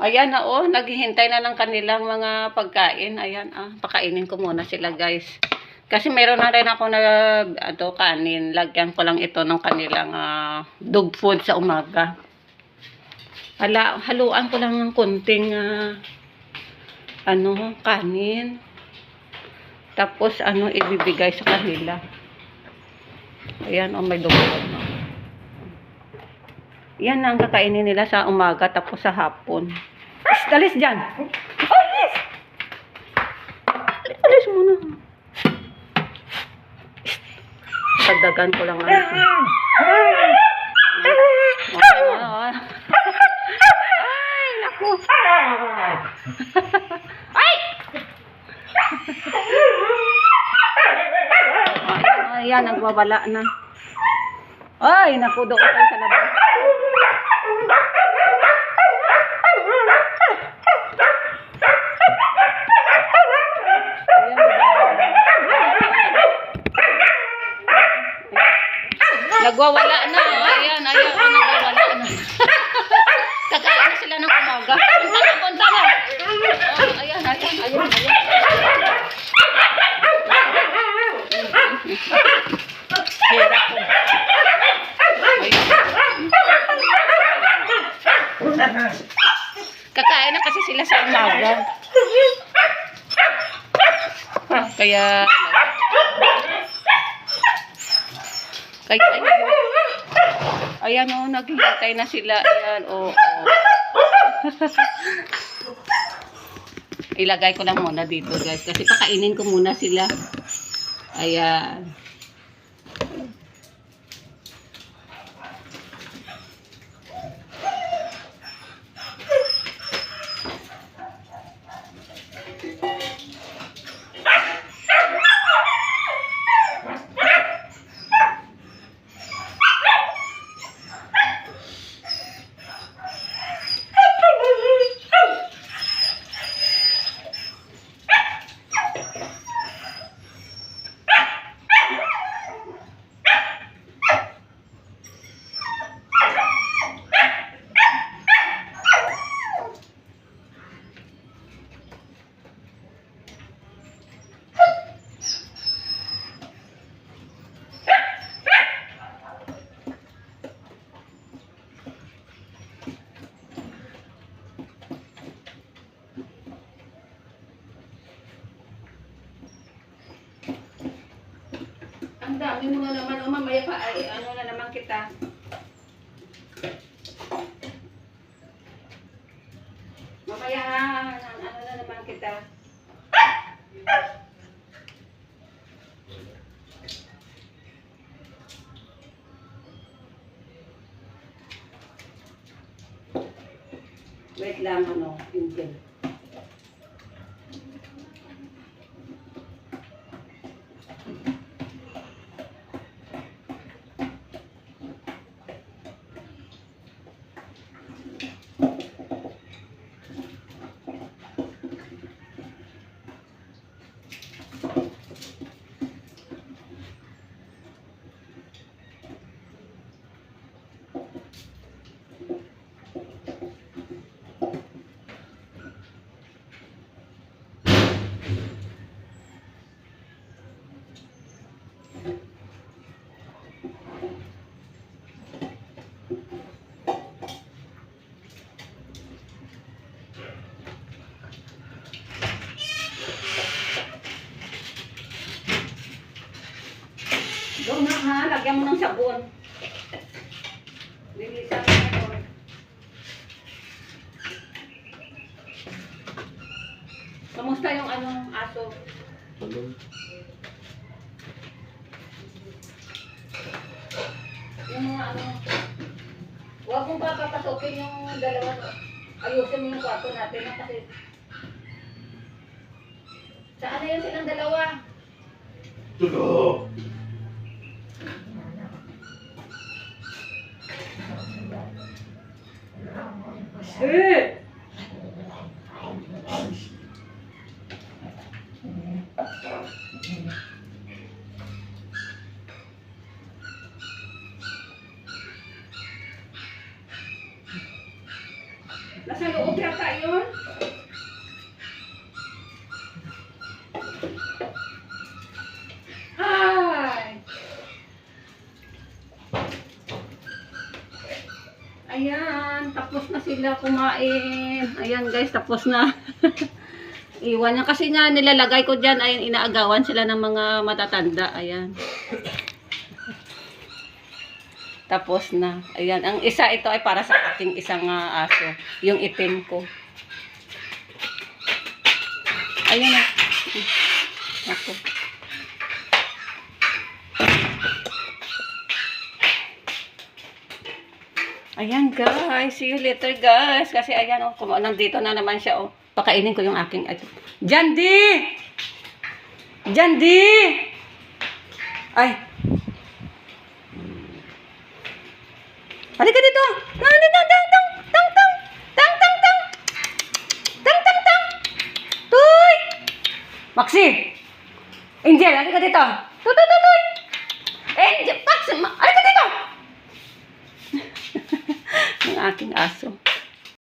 Ayan na oh, naghihintay na ng kanilang mga pagkain. Ayan ah, pakainin ko muna sila guys. Kasi meron na rin ako na ato, kanin. Lagyan ko lang ito ng kanilang ah, dog food sa umaga. Hala, haluan ko lang ng konting ah, ano, kanin. Tapos ano, ibibigay sa kanila. Ayan, oh, may dog food. Yan ang kakainin nila sa umaga tapos sa hapon. Alis, dyan. Alis! Alis, muna. Pagdagan ko lang lang. Okay. Ay, naku. Ay! Ayan, nagwawala na. Ay, naku, doon tayo sa labas. Nagwawala na. Ayan, ayan, oh, nagwawala na. Kakain na sila ng umaga. Punta na, punta na. Oh, ayan, ayan, ayan, ayan. Hirap. Ayan. Kakain na kasi sila sa umaga. Kaya, kaya, ayan. Ayan o, naghihintay na sila. Ayan, o. Ilagay ko lang muna dito, guys. Kasi pakainin ko muna sila. Ayan. Dami mo na naman. O, mamaya pa. Ay, ano na naman kita. Mamaya, ano na naman kita. Wait lang, ano, yung Doon na ha, lagyan mo ng sabon. Lilisan mo na doon. Kamusta yung anong aso? Yung mga ano, huwag mong papapasukin yung dalawa. Ayusin mo yung kwarto natin ha, kasi Saan na yun silang dalawa? 对。那三个我不要打赢。Sila kumain. Ayan guys, tapos na. Iwan niya kasi nga nilalagay ko dyan, ayun, inaagawan sila ng mga matatanda. Ayan. Tapos na. Ayan, ang isa ito ay para sa aking isang ah, aso. Yung itim ko. Ayan na. Ako. Ayan guys, see you later guys. Kasi ayan oh, kum- nandito na naman siya oh. Pakainin ko yung aking ato. Jandi! Jandi! Ay. Halika dito. Tang tang tang tang tang tang tang tang tang tang tang tang. Tuy! Maxi! Angel, halika dito. Tuy, tuy, tuy. Angel, Maxi, ma- halika ng aking aso.